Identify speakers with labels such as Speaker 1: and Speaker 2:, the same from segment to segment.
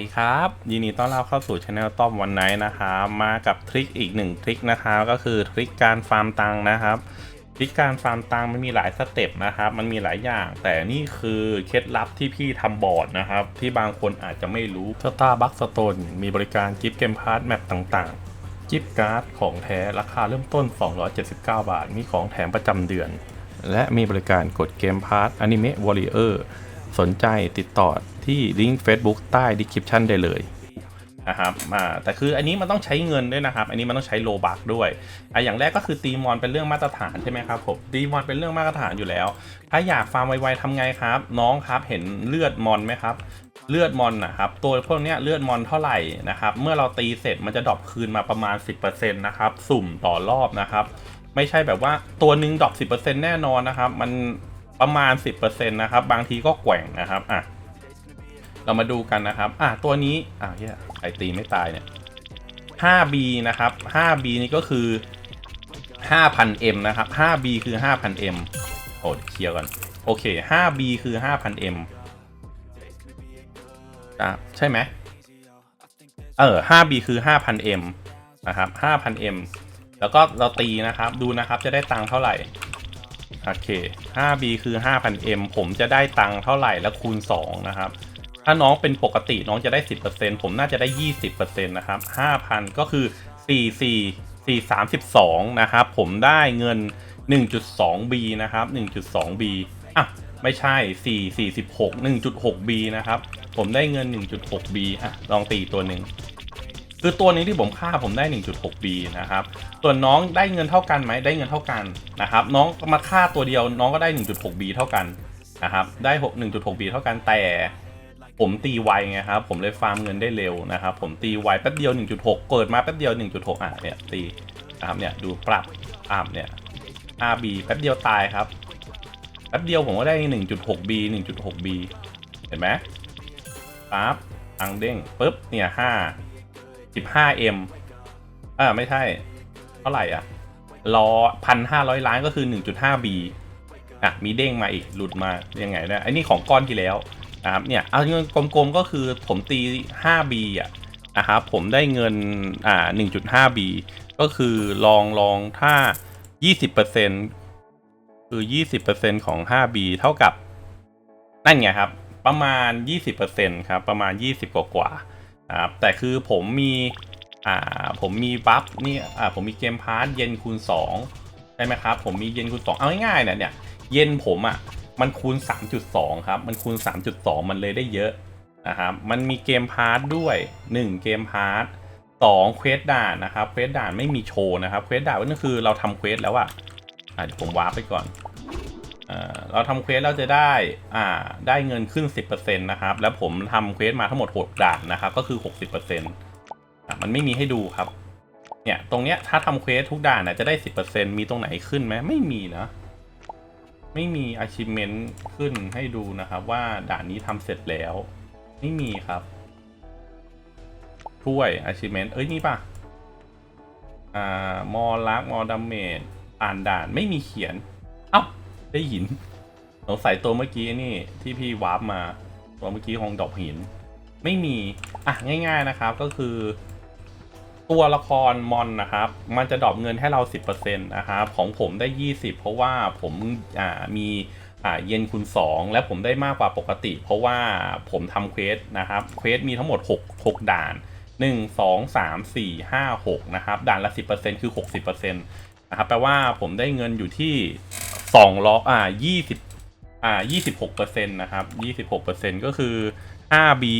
Speaker 1: ดีครับ ยินดีต้อนรับเข้าสู่ช anel ต้อมวันไนนะครับมากับทริคอีกหนึ่งทริคนะครับก็คือทริคการฟาร์มตังค์นะครับทริคการฟาร์มตังค์มันมีหลายสเต็ปนะครับมันมีหลายอย่าง แต่นี่คือเคล็ดลับที่พี่ทำบอร์ดนะครับ ที่บางคนอาจจะไม่รู้ Starbucks Stone มีบริการกิฟต์เกมพาร์ทแมปต่างๆกิฟต์การ์ดของแท้ราคาเริ่มต้น 279 บาท มีของแถมประจำเดือน และมีบริการกดเกมพาร์ทอนิเมะวอริเออร์ สนใจติดต่อที่ลิงก์ Facebook ใต้ description ได้เลยนะครับอ่าแต่คืออันนี้มันต้องใช้เงินด้วยนะครับ อันนี้มันต้องใช้โลบักด้วยอะอย่างแรกก็คือตีมอนเป็นเรื่องมาตรฐานใช่ไหมครับผมตีมอนเป็นเรื่องมาตรฐานอยู่แล้ว ถ้าอยากฟาร์มไวๆทำไงครับ น้องครับเห็นเลือดมอนไหมครับ เลือดมอนนะครับตัวพวกนี้เลือดมอนเท่าไหร่นะครับเมื่อเราตีเสร็จมันจะดรอปคืนมาประมาณ 10%นะครับสุ่มต่อรอบนะครับ ไม่ใช่แบบว่าตัวหนึ่งดรอป10%แน่นอนนะครับ มัน ประมาณ 10%นะครับ บางทีก็แกว่งนะครับอะเรามาดูกันนะครับอะตัวนี้อะเฮียไอตีไม่ตายเนี่ย 5B นะครับ 5B นี่ก็คือ 5,000M นะครับ 5B คือ 5,000M โอ้เคลียร์ก่อน โอเค 5B คือ 5,000M อะใช่ไหมเออ 5B คือ 5,000M นะครับ 5,000M แล้วก็เราตีนะครับ ดูนะครับ จะได้ตังค์เท่าไหร่ โอเค 5B คือ 5,000M ผมจะได้ตังค์เท่าไหร่แล้วคูณ 2 นะครับ ถ้าน้องเป็นปกติน้องจะได้ 10%ผมน่าจะได้ 20%นะครับ 5,000 ก็คือ 4 4 4 32 นะครับ ผมได้เงิน 1.2B นะครับ 1.2B อะ ไม่ใช่ 4 46 1.6B นะครับ ผมได้เงิน 1.6B อะ ลองตีตัวหนึ่ง คือตัวนี้ที่ผมค่าผมได้ 1.6B นะครับส่วนน้องได้เงินเท่ากันไหมได้เงินเท่ากันนะครับ น้องมาค่าตัวเดียวน้องก็ได้ 1.6B เท่ากันนะครับ ได้6 1.6B เท่ากันแต่ผมตีไวไงครับผมเลยฟาร์มเงินได้เร็วนะครับ ผมตีไวแป๊บเดียว 1.6 เกิดมาแป๊บเดียว 1.6 อะเนี่ยตีนะครับเนี่ยดูปรับปรับเนี่ย RB แป๊บเดียวตายครับแป๊บเดียวผมก็ได้ 1.6B 1.6B เห็นไหมปั๊บตังเด้งปุ๊บเนี่ย5 15M อ่าไม่ใช่ เท่าไหร่อะรอพันห้าร้อยล้านก็คือ 1.5B อะมีเด้งมาอีกหลุดมายังไงนะไอ้นี่ของก้อนที่แล้วนะครับเนี่ยเอาเงินกลมๆก็คือผมตี 5B อะนะครับผมได้เงินอ่า 1.5B ก็คือลองลองถ้า 20%คือ 20%ของ 5B เท่ากับ นั่นไงครับ ประมาณ 20%ครับ ประมาณ 20 กว่ากว่า ครับแต่คือผมมีอ่าผมมีบัฟนี่อ่าผมมีเกมพาร์ทเย็นคูณ2ใช่ไหมครับผมมีเย็นคูณ2เอาง่ายๆเนี่ยเนี่ยเย็นผมอะมันคูณ 3.2 ครับ มันคูณ 3.2 มันเลยได้เยอะนะครับมันมีเกมพาร์ทด้วย 1 เกมพาร์ท2เควสด่านนะครับเควสด่านไม่มีโชว์นะครับเควสด่านก็คือเราทำเควสแล้วอะอะเดี๋ยวผมวาร์ปไปก่อน เราทำเควสเราจะได้อ่าได้เงินขึ้น 10%นะครับ แล้วผมทำเควสมาทั้งหมด 6ด่านนะครับ ก็คือ 60%อะมันไม่มีให้ดูครับ เนี่ย ตรงเนี้ยถ้าทำเควสทุกด่านนะจะได้ 10%มีตรงไหนขึ้นไหมไม่มีนะ ไม่มี achievement ขึ้นให้ดูนะครับ ว่าด่านนี้ทำเสร็จแล้ว ไม่มีครับถ้วย achievement เอ้ยนี่ป่ะอ่ามอลักมอดาเมจอ่านด่านไม่มีเขียน ได้หินสงสัยตัวเมื่อกี้นี่ที่พี่วาร์ปมาตัวเมื่อกี้ของดอกหิน ไม่มี อะง่ายๆนะครับก็คือ ตัวละครมอนนะครับ มันจะดรอปเงินให้เรา 10%นะครับของผมได้ 20 เพราะว่าผมอ่ามีอ่าเย็นคูณ2 และผมได้มากกว่าปกติ เพราะว่าผมทำเควสนะครับเควสมีทั้งหมด 6 6 ด่าน 1 2 3 4 5 6 นะครับ ด่านละ 10%คือ 60%นะครับแปลว่าผมได้เงินอยู่ที่ สองล็อกอ่ายี่สิบอ่ายี่สิบหกเปอร์เซ็นต์นะครับยี่สิบหกเปอร์เซ็นต์ก็คือห้าบี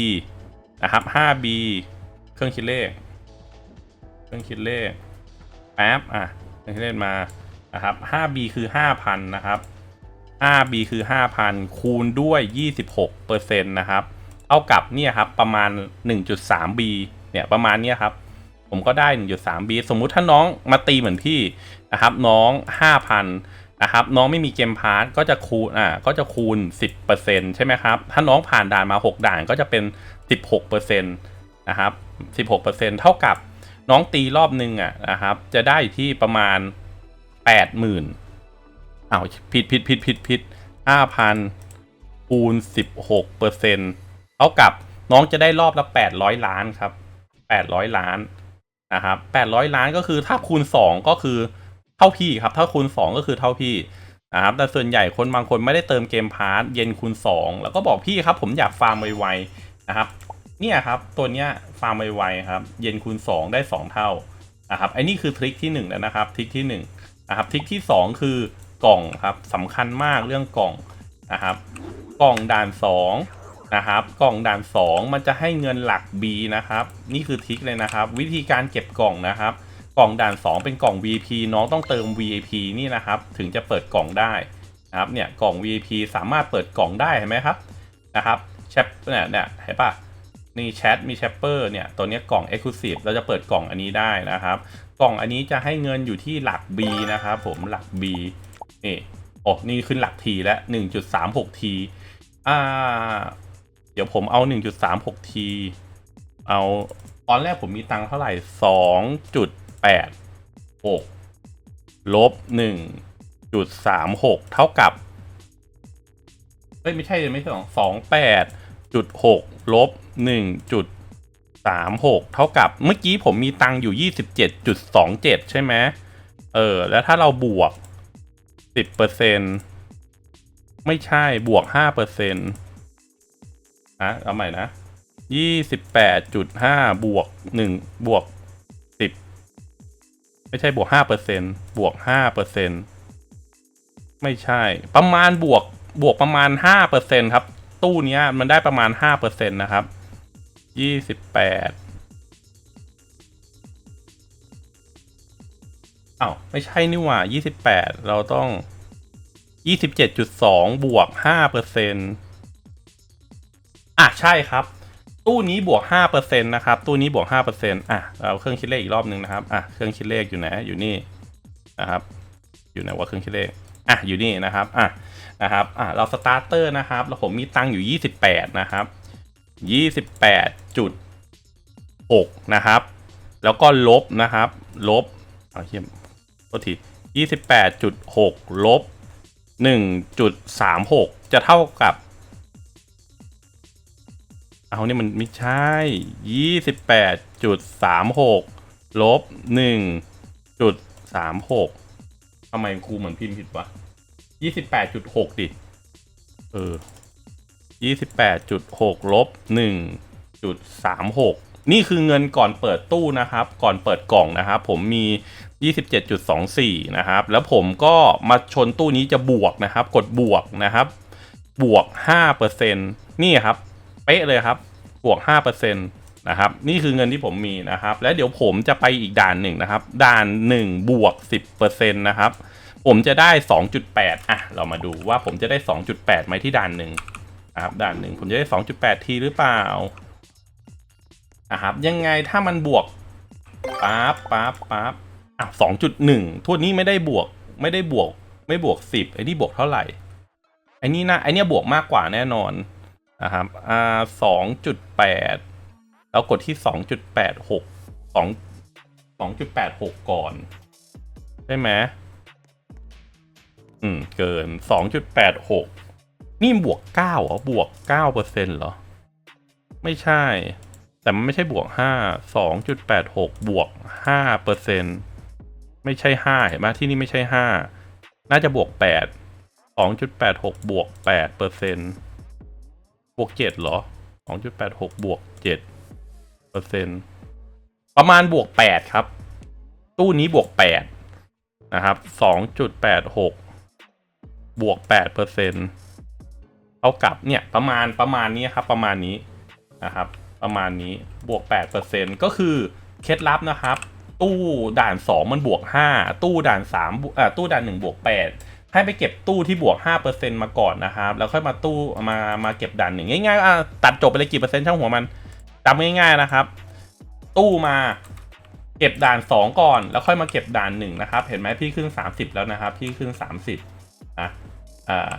Speaker 1: นะครับห้าบีเครื่องคิดเลข เครื่องคิดเลขแป๊บอะเครื่องคิดเลขมานะครับห้าบีคือห้าพันนะครับห้าบีคือห้าพันคูณด้วยยี่สิบหกเปอร์เซ็นต์นะครับเท่ากับเนี่ยครับประมาณ 1.3B เนี่ยประมาณนี้ครับ ผมก็ได้ 1.3B สมมุติถ้าน้องมาตีเหมือนพี่นะครับน้อง 5,000 นะครับน้องไม่มีเกมพาร์ทก็จะคูณอ่าก็จะคูณ 10%ใช่ไหมครับ ถ้าน้องผ่านด่านมา 6 ด่านก็จะเป็น 16%นะครับ16%เท่ากับน้องตีรอบนึงอะนะครับ จะได้อยู่ที่ประมาณ 80,000อ้าวผิดผิดผิดผิดผิด5,000คูณ 16%เท่ากับน้องจะได้รอบละ 800 ล้านครับ 800 ล้านนะครับ800 ล้านก็คือถ้าคูณ 2 ก็คือ เท่าพี่ครับ ถ้าคูณ 2 ก็คือเท่าพี่นะครับแต่ส่วนใหญ่คนบางคนไม่ได้เติมเกมพาร์ทเย็นคูณ 2 แล้วก็บอกพี่ครับ ผมอยากฟาร์มไวๆนะครับเนี่ยครับตัวเนี้ยฟาร์มไวๆครับเย็นคูณ 2 ได้ 2 เท่านะครับไอ้นี่คือทริคที่1แล้วนะครับทริคที่1นะครับทริคที่ 2 คือกล่องครับสำคัญมากเรื่องกล่องนะครับกล่องด่าน 2 นะครับ กล่องด่าน 2 มันจะให้เงินหลัก B นะครับ นี่คือทริคเลยนะครับ วิธีการเก็บกล่องนะครับ กล่องด่าน 2 เป็นกล่อง VIP น้องต้องเติม VIP นี่นะครับ ถึงจะเปิดกล่องได้นะครับเนี่ยกล่อง VIP สามารถเปิดกล่องได้เห็นไหมครับนะครับแชปเนี่ยเนี่ยเห็นปะนี่แชทมีแชปเปอร์เนี่ยตัวนี้กล่อง Exclusive เราจะเปิดกล่องอันนี้ได้นะครับ กล่องอันนี้จะให้เงินอยู่ที่หลัก B นะครับผมหลัก B นี่โอ้นี่ขึ้นหลักทีแล้ว 1.36ทีอ่าเดี๋ยวผมเอา 1.36ทีเอาตอนแรกผมมีตังค์เท่าไหร่ แปดหกลบหนึ่งจุดสามหกเท่ากับเฮ้ยไม่ใช่ไม่ใช่สองสองแปดจุดหกลบหนึ่งจุดสามหกเท่ากับเมื่อกี้ผมมีตังอยู่ยี่สิบเจ็ดจุดสองเจ็ดใช่ไหมเออ แล้วถ้าเราบวกสิบเปอร์เซ็นไม่ใช่บวกห้าเปอร์เซ็นต์นะเอาใหม่นะยี่สิบแปดจุดห้าบวกหนึ่งบวก ไม่ใช่บวกห้าเปอร์เซ็นบวกห้าเปอร์เซ็นไม่ใช่ ประมาณบวกบวกประมาณห้าเปอร์เซ็นครับ ตู้นี้มันได้ประมาณห้าเปอร์เซ็นนะครับยี่สิบแปดอา้าวไม่ใช่นี่หว่ายี่สิบแปดเราต้องยี่สิบเจ็ดจุดสองบวกห้าเปอร์เซ็นต์อะ ใช่ครับ ตู้นี้บวก5%นะครับ ตู้นี้บวก5%อะเราเครื่องคิดเลขอีกรอบหนึ่งนะครับ อะ เครื่องคิดเลขอยู่ไหน อยู่นี่นะครับ อยู่ไหนว่าเครื่องคิดเลข อะ อยู่นี่นะครับ อะ นะครับ อะ เราสตาร์เตอร์นะครับ แล้วผมมีตังค์อยู่ 28 นะครับ 28.6 นะครับ แล้วก็ลบนะครับ ลบ เอาเทียมโทษที28.6 ลบ 1.36 จะเท่ากับ เอาเนี่ยมันไม่ใช่28.36ลบ1.36ทำไมครูเหมือนพิมพ์ผิดวะ28.6ดิ เออ28.6ลบ1.36นี่คือเงินก่อนเปิดตู้นะครับ ก่อนเปิดกล่องนะครับ ผมมี 27.24 นะครับ แล้วผมก็มาชนตู้นี้จะบวกนะครับ กดบวกนะครับ บวก 5%นี่ครับ ป๊ะเลยครับ บวก 5%นะครับ นี่คือเงินที่ผมมีนะครับ แล้วเดี๋ยวผมจะไปอีกด่านหนึ่งนะครับ ด่าน 1 บวก 10%นะครับ ผมจะได้ 2.8อะ เรามาดูว่าผมจะได้ 2.8ไหมที่ด่านหนึ่งนะครับ ด่านหนึ่งผมจะได้ 2.8 ทีหรือเปล่านะครับ ยังไงถ้ามันบวกปั๊บปั๊บปั๊บอะ2.1ทั่วนี้ไม่ได้บวก ไม่ได้บวก ไม่บวก10ไอ้นี่บวกเท่าไหร่ไอ้นี่นะไอ้นี่บวกมากกว่าแน่นอน นะครับอ่าสองจุดแปดแล้วกดที่สองจุดแปดหกสองสองจุดแปดหกก่อน ใช่ไหมอืม เกินสองจุดแปดหกนี่บวกเก้าเหรอบวกเก้าเปอร์เซ็นต์เหรอ ไม่ใช่ แต่มันไม่ใช่บวกห้าสองจุดแปดหกบวกห้าเปอร์เซ็นต์ไม่ใช่ห้าเห็นไหมที่นี่ไม่ใช่ห้าน่าจะบวกแปดสองจุดแปดหกบวกแปดเปอร์เซ็นบ วกเจ็ดเหรอสองจุดแปดหกบวกเจ็ดเปอร์เซ็นต์ประมาณบวกแปดครับ ตู้นี้บวกแปดนะครับสองจุดแปดหกบวกแปดเปอร์เซ็นต์เท่ากับเนี่ยประมาณประมาณนี้ครับ ประมาณนี้นะครับ ประมาณนี้บวกแปดเปอร์เซ็นต์ก็คือเคล็ดลับนะครับ ตู้ด่านสองมันบวกห้าตู้ด่านสามบวกอ่าตู้ด่านหนึ่งบวกแปด ให้ไปเก็บตู้ที่บวกห้าเปอร์เซ็นมาก่อนนะครับ แล้วค่อยมาตู้มามาเก็บด่านหนึ่งง่ายๆตัดจบไปเลยกี่เปอร์เซ็นต์ช่างหัวมันจำง่ายๆนะครับ ตู้มาเก็บด่านสองก่อน แล้วค่อยมาเก็บด่านหนึ่งนะครับ เห็นไหมพี่ขึ้นสามสิบแล้วนะครับ พี่ขึ้นสามสิบนะอ่า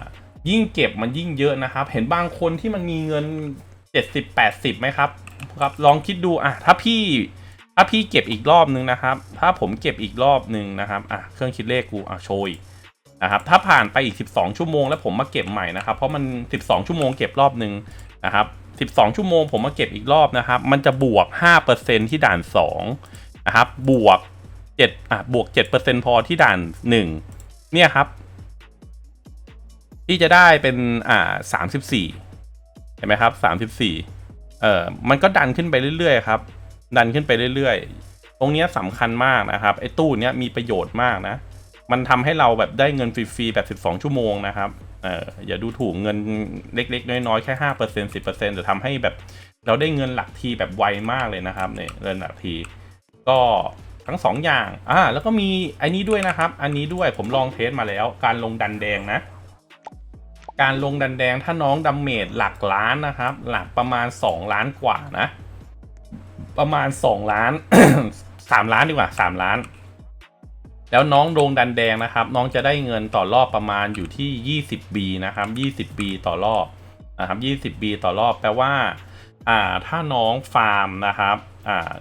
Speaker 1: ยิ่งเก็บมันยิ่งเยอะนะครับ เห็นบางคนที่มันมีเงินเจ็ดสิบแปดสิบไหมครับครับลองคิดดูอะถ้าพี่ถ้าพี่เก็บอีกรอบนึงนะครับ ถ้าผมเก็บอีกรอบนึงนะครับอะเครื่องคิดเลขกูอะโชย นะครับถ้าผ่านไปอีก 12 ชั่วโมงแล้วผมมาเก็บใหม่นะครับเพราะมัน 12 ชั่วโมงเก็บรอบหนึ่งนะครับ12 ชั่วโมงผมมาเก็บอีกรอบนะครับ มันจะบวก 5%ที่ด่าน2นะครับบวก7อะบวก 7%พอที่ด่าน 1 เนี่ยครับ ที่จะได้เป็นอ่า34เห็นไหมครับ 34เอ่อมันก็ดันขึ้นไปเรื่อยๆครับดันขึ้นไปเรื่อยๆ ตรงนี้สำคัญมากนะครับไอ้ตู้เนี้ยมีประโยชน์มากนะ มันทำให้เราแบบได้เงินฟรีๆแบบ 12 ชั่วโมงนะครับเอออย่าดูถูกเงินเล็ก ๆ น้อยๆ แค่ห้าเปอร์เซ็นสิบเปอร์เซ็นต์จะทำให้แบบเราได้เงินหลักทีแบบไวมากเลยนะครับเนี่ยเงินหลักที ก็ทั้งสองอย่างอ่าแล้วก็มีอ้นี้ด้วยนะครับ อันนี้ด้วยผมลองเทสมาแล้ว การลงดันแดงนะ การลงดันแดงถ้าน้องดัมเมจหลักล้านนะครับ หลักประมาณ 2 ล้านกว่านะ ประมาณ 2 ล้าน 3 ล้านดีกว่า 3 ล้าน แล้วน้องโดงดันแดงนะครับ น้องจะได้เงินต่อรอบประมาณอยู่ที่ 20 B นะครับ 20 B ต่อรอบนะครับ 20 B ต่อรอบแปลว่าอ่าถ้าน้องฟาร์มนะครับอ่า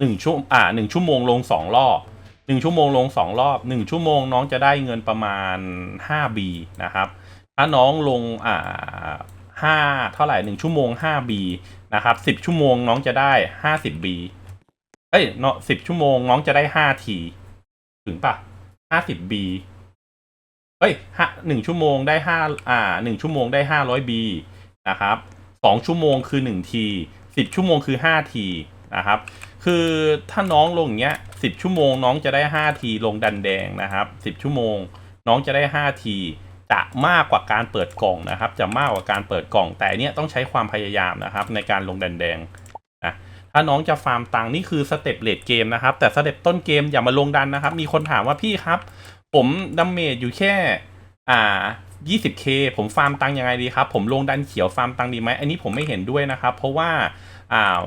Speaker 1: หนึ่งชั่วอ่าหนึ่งชั่วโมงลงสองรอบหนึ่งชั่วโมงลงสองรอบหนึ่งชั่วโมงน้องจะได้เงินประมาณ 5 B นะครับถ้าน้องลงอ่าห้าเท่าไหร่หนึ่งชั่วโมง 5 B นะครับสิบชั่วโมงน้องจะได้ 50 B เอ้ยเนาะสิบชั่วโมงน้องจะได้ 5 T ถึงปะห้าสิบบีเฮ้ยห้าหนึ่งชั่วโมงได้ห้าอ่าหนึ่งชั่วโมงได้ห้าร้อยบีนะครับสองชั่วโมงคือหนึ่งทีสิบชั่วโมงคือห้าทีนะครับ คือถ้าน้องลงอย่างเงี้ยสิบชั่วโมงน้องจะได้ห้าทีลงดันแดงนะครับสิบชั่วโมง น้องจะได้ห้าทีจะมากกว่าการเปิดกล่องนะครับ จะมากกว่าการเปิดกล่อง แต่เนี้ยต้องใช้ความพยายามนะครับ ในการลงดันแดงนะ ถ้าน้องจะฟาร์มตังค์นี่คือสเต็ปเลดเกมนะครับ แต่สเต็ปต้นเกมอย่ามาลงดันนะครับ มีคนถามว่าพี่ครับ ผมดัมเมจอยู่แค่อ่า 20k ผมฟาร์มตังค์ยังไงดีครับ ผมลงดันเขียวฟาร์มตังค์ดีไหมอันนี้ผมไม่เห็นด้วยนะครับ เพราะว่าอ่า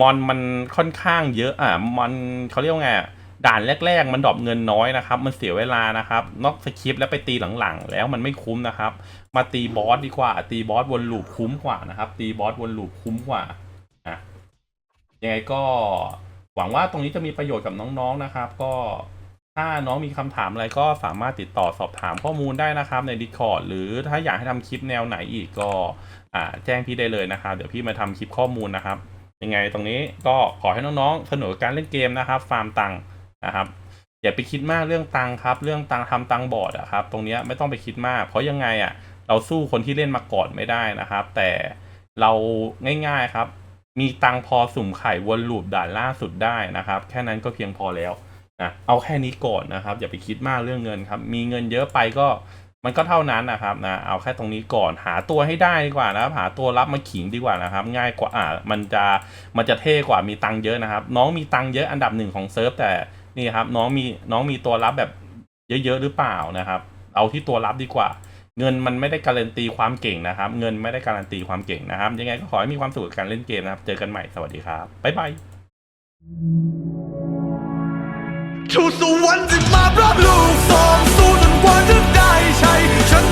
Speaker 1: มอนมันค่อนข้างเยอะอ่ามอนเขาเรียกว่าไงด่านแรก ๆ มันดรอปเงินน้อยนะครับ มันเสียเวลานะครับ นอกสคริปแล้วไปตีหลังๆ แล้วมันไม่คุ้มนะครับ มาตีบอสดีกว่า ตีบอสวนลูปคุ้มกว่านะครับ ตีบอสวนลูปคุ้มกว่า ยังไงก็หวังว่าตรงนี้จะมีประโยชน์กับน้องๆนะครับ ก็ถ้าน้องมีคำถามอะไรก็สามารถติดต่อสอบถามข้อมูลได้นะครับใน Discord หรือถ้าอยากให้ทำคลิปแนวไหนอีกก็อ่าแจ้งพี่ได้เลยนะครับ เดี๋ยวพี่มาทำคลิปข้อมูลนะครับ ยังไงตรงนี้ก็ขอให้น้องๆสนุกกับการเล่นเกมนะครับ ฟาร์มตังค์นะครับอย่าไปคิดมากเรื่องตังค์ครับ เรื่องตังค์ทำตังค์บอร์ดอะครับตรงนี้ไม่ต้องไปคิดมาก เพราะยังไงอะเราสู้คนที่เล่นมาก่อนไม่ได้นะครับ แต่เราง่ายๆครับ มีตังพอสุ่มไข่วนลูปด่านล่าสุดได้นะครับ แค่นั้นก็เพียงพอแล้วนะเอาแค่นี้ก่อนนะครับ อย่าไปคิดมากเรื่องเงินครับ มีเงินเยอะไปก็มันก็เท่านั้นนะครับนะเอาแค่ตรงนี้ก่อนหาตัวให้ได้ดีกว่านะครับ หาตัวรับมาขิงดีกว่านะครับ ง่ายกว่าอ่ามันจะมันจะเท่กว่ามีตังเยอะนะครับ น้องมีตังเยอะอันดับหนึ่งของเซิร์ฟแต่นี่ครับน้องมีน้องมีตัวรับแบบเยอะๆหรือเปล่านะครับ เอาที่ตัวรับดีกว่า เงินมันไม่ได้การันตีความเก่งนะครับ เงินไม่ได้การันตีความเก่งนะครับ ยังไงก็ขอให้มีความสุขกับการเล่นเกมนะครับ เจอกันใหม่สวัสดีครับ บ๊ายบาย
Speaker 2: ชูสุวรรณสิมารับลูกสองสู้จนกว่าจะได้ชัยชนะ